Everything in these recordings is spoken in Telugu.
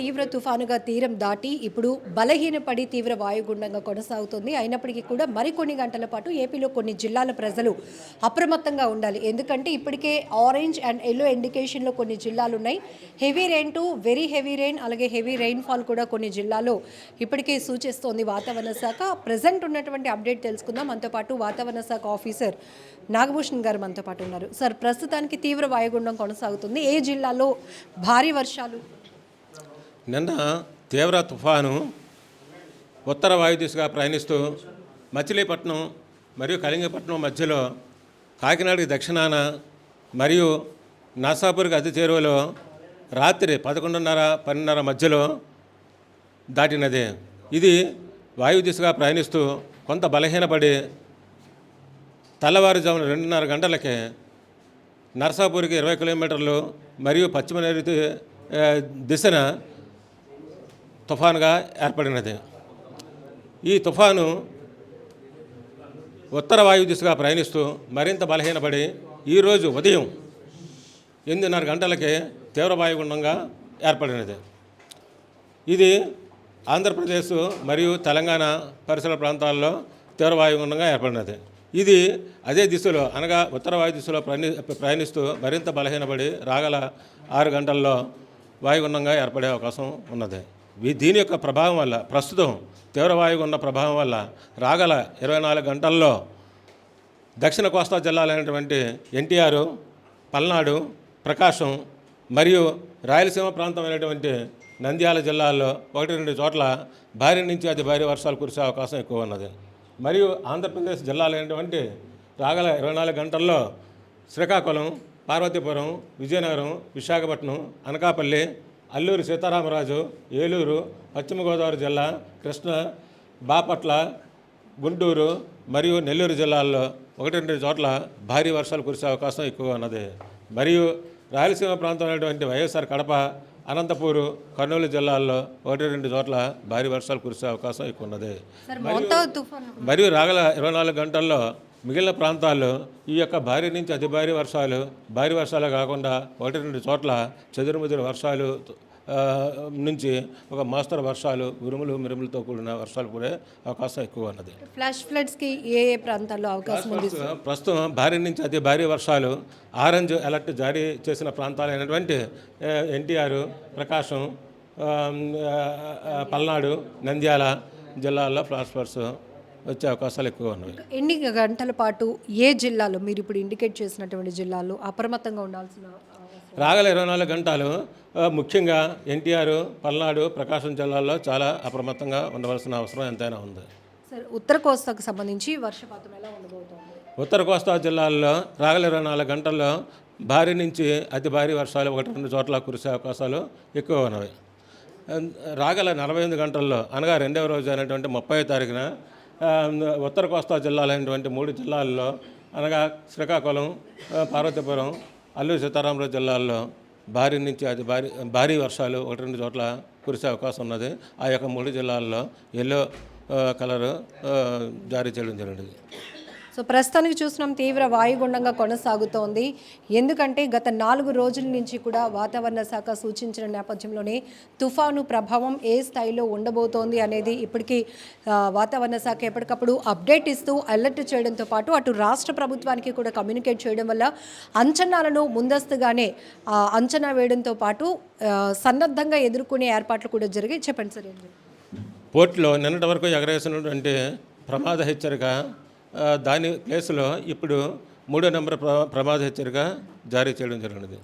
తీవ్ర తుఫానుగా తీరం దాటి ఇప్పుడు బలహీనపడి తీవ్ర వాయుగుండంగా కొనసాగుతుంది. అయినప్పటికీ కూడా మరికొన్ని గంటల పాటు ఏపీలో కొన్ని జిల్లాల ప్రజలు అప్రమత్తంగా ఉండాలి. ఎందుకంటే ఇప్పటికే ఆరెంజ్ అండ్ ఎల్లో ఇండికేషన్లో కొన్ని జిల్లాలు ఉన్నాయి. Heavy rain to very heavy rain అలాగే హెవీ రెయిన్ ఫాల్ కూడా కొన్ని జిల్లాలో ఇప్పటికే సూచిస్తోంది వాతావరణ శాఖ. ప్రజెంట్ ఉన్నటువంటి అప్డేట్ తెలుసుకుందాం. మనతో పాటు వాతావరణ శాఖ ఆఫీసర్ నాగభూషణ్ గారు మనతో పాటు ఉన్నారు. సార్ ప్రస్తుతానికి తీవ్ర వాయుగుండం కొనసాగుతుంది. ఏ జిల్లాలో భారీ వర్షాలు నిన్న తీవ్ర తుఫాను ఉత్తర వాయు దిశగా ప్రయాణిస్తూ మచిలీపట్నం మరియు కళింగపట్నం మధ్యలో కాకినాడకి దక్షిణాన మరియు నర్సాపూర్కి అతి చేరువలో రాత్రి పదకొండున్నర పన్నెండున్నర మధ్యలో దాటినది. ఇది వాయు దిశగా ప్రయాణిస్తూ కొంత బలహీనపడి తెల్లవారుజామున రెండున్నర గంటలకే నర్సాపూర్కి ఇరవై కిలోమీటర్లు మరియు పశ్చిమ నైరుతి దిశన తుఫానుగా ఏర్పడినది. ఈ తుఫాను ఉత్తర వాయు దిశగా ప్రయాణిస్తూ మరింత బలహీనపడి ఈరోజు ఉదయం ఎనిమిదిన్నర గంటలకే తీవ్ర వాయుగుండంగా ఏర్పడినది. ఇది ఆంధ్రప్రదేశ్ మరియు తెలంగాణ పరిసర ప్రాంతాల్లో తీవ్ర వాయుగుండంగా ఏర్పడినది. ఇది అదే దిశలో అనగా ఉత్తర వాయు దిశలో ప్రయాణి ప్రయాణిస్తూ మరింత బలహీనపడి రాగల ఆరు గంటల్లో వాయుగుండంగా ఏర్పడే అవకాశం ఉన్నది. దీని యొక్క ప్రభావం వల్ల ప్రస్తుతం తీవ్రవాయువు ఉన్న ప్రభావం వల్ల రాగల ఇరవై నాలుగు గంటల్లో దక్షిణ కోస్తా జిల్లాలైనటువంటి ఎన్టీఆర్ పల్నాడు ప్రకాశం మరియు రాయలసీమ ప్రాంతమైనటువంటి నంద్యాల జిల్లాల్లో ఒకటి రెండు చోట్ల భారీ నుంచి అతి భారీ వర్షాలు కురిసే అవకాశం ఎక్కువ ఉన్నది. మరియు ఆంధ్రప్రదేశ్ జిల్లాలైనటువంటి రాగల ఇరవై నాలుగు గంటల్లో శ్రీకాకుళం పార్వతీపురం విజయనగరం విశాఖపట్నం అనకాపల్లి అల్లూరి సీతారామరాజు ఏలూరు పశ్చిమ గోదావరి జిల్లా కృష్ణ బాపట్ల గుంటూరు మరియు నెల్లూరు జిల్లాల్లో ఒకటి రెండు చోట్ల భారీ వర్షాలు కురిసే అవకాశం ఎక్కువ ఉన్నది. మరియు రాయలసీమ ప్రాంతమైనటువంటి వైఎస్ఆర్ కడప అనంతపూరు కర్నూలు జిల్లాల్లో ఒకటి రెండు చోట్ల భారీ వర్షాలు కురిసే అవకాశం ఎక్కువ ఉన్నది. మరియు రాగల ఇరవై నాలుగు గంటల్లో మిగిలిన ప్రాంతాల్లో ఈ యొక్క భారీ నుంచి అతి భారీ వర్షాలు భారీ వర్షాలు కాకుండా ఒకటి రెండు చోట్ల చెదురుముదురు వర్షాలు నుంచి ఒక మోస్తరు వర్షాలు ఉరుములు మిరుములతో కూడిన వర్షాలు పడే అవకాశం ఎక్కువ ఉన్నది. ఫ్లాష్ ఫ్లడ్స్కి ఏ ఏ ప్రాంతాల్లో అవకాశం ఉంది? ప్రస్తుతం- భారీ నుంచి అతి భారీ వర్షాలు ఆరెంజ్ అలర్ట్ జారీ చేసిన ప్రాంతాలైనటువంటి ఎన్టీఆర్ ప్రకాశం పల్నాడు నంద్యాల జిల్లాల్లో ఫ్లాష్ ఫ్లడ్స్ వచ్చే అవకాశాలు ఎక్కువ ఉన్నవి ఎన్ని గంటల పాటు ఏ జిల్లాలో మీరు ఇప్పుడు ఇండికేట్ చేసినటువంటి జిల్లాలో అప్రమత్తంగా ఉండాల్సిన? రాగల ఇరవై నాలుగు గంటలు ముఖ్యంగా ఎన్టీఆర్ పల్నాడు ప్రకాశం జిల్లాల్లో చాలా అప్రమత్తంగా ఉండవలసిన అవసరం ఎంతైనా ఉంది. సార్ ఉత్తర కోస్తాకు సంబంధించి వర్షపాతం ఎలా ఉండబోతోంది? ఉత్తర కోస్తా జిల్లాల్లో రాగల ఇరవై నాలుగు గంటల్లో భారీ నుంచి అతి భారీ వర్షాలు ఒకటి రెండు చోట్ల కురిసే అవకాశాలు ఎక్కువ ఉన్నవి. రాగల నలభై ఎనిమిది గంటల్లో అనగా రెండవ రోజు అయినటువంటి ముప్పై తారీఖున ఉత్తర కోస్తా జిల్లాలైనటువంటి మూడు జిల్లాల్లో అనగా శ్రీకాకుళం పార్వతీపురం అల్లూరి సీతారామరాజు జిల్లాల్లో భారీ నుంచి అది భారీ భారీ వర్షాలు ఒకటి రెండు చోట్ల కురిసే అవకాశం ఉన్నది. ఆ యొక్క మూడు జిల్లాల్లో ఎల్లో కలర్ జారీ చేయడం జరిగింది. సో ప్రస్తుతానికి చూసినాం తీవ్ర వాయుగుండంగా కొనసాగుతోంది ఎందుకంటే గత నాలుగు రోజుల నుంచి కూడా వాతావరణ శాఖ సూచించిన నేపథ్యంలోనే తుఫాను ప్రభావం ఏ స్థాయిలో ఉండబోతోంది అనేది ఇప్పటికీ వాతావరణ శాఖ ఎప్పటికప్పుడు అప్డేట్ ఇస్తూ అలర్ట్ చేయడంతో పాటు అటు రాష్ట్ర ప్రభుత్వానికి కూడా కమ్యూనికేట్ చేయడం వల్ల అంచనాలను ముందస్తుగానే అంచనా వేయడంతో పాటు సన్నద్ధంగా ఎదుర్కొనే ఏర్పాట్లు కూడా జరిగాయి చెప్పండి సార్ ఏంటి? పోర్టులో నిన్నటి వరకు ఎగరేసినటువంటి ప్రమాద హెచ్చరిక దాని ప్లేస్లో ఇప్పుడు మూడో నెంబర్ ప్ర ప్రమాద హెచ్చరిక జారీ చేయడం జరిగినది.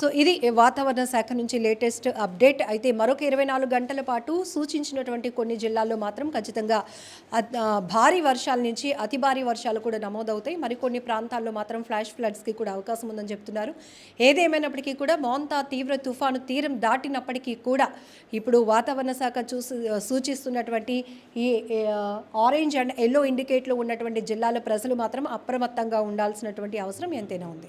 సో ఇది వాతావరణ శాఖ నుంచి లేటెస్ట్ అప్డేట్. అయితే మరొక ఇరవై నాలుగు గంటల పాటు సూచించినటువంటి కొన్ని జిల్లాల్లో మాత్రం ఖచ్చితంగా భారీ వర్షాల నుంచి అతి భారీ వర్షాలు కూడా నమోదవుతాయి. మరికొన్ని ప్రాంతాల్లో మాత్రం ఫ్లాష్ ఫ్లడ్స్కి కూడా అవకాశం ఉందని చెప్తున్నారు. ఏదేమైనప్పటికీ కూడా మోంతా తీవ్ర తుఫాను తీరం దాటినప్పటికీ కూడా ఇప్పుడు వాతావరణ శాఖ చూసి సూచిస్తున్నటువంటి ఈ ఆరెంజ్ అండ్ ఎల్లో ఇండికేట్లో ఉన్నటువంటి జిల్లాల ప్రజలు మాత్రం అప్రమత్తంగా ఉండాల్సినటువంటి అవసరం ఎంతైనా ఉంది.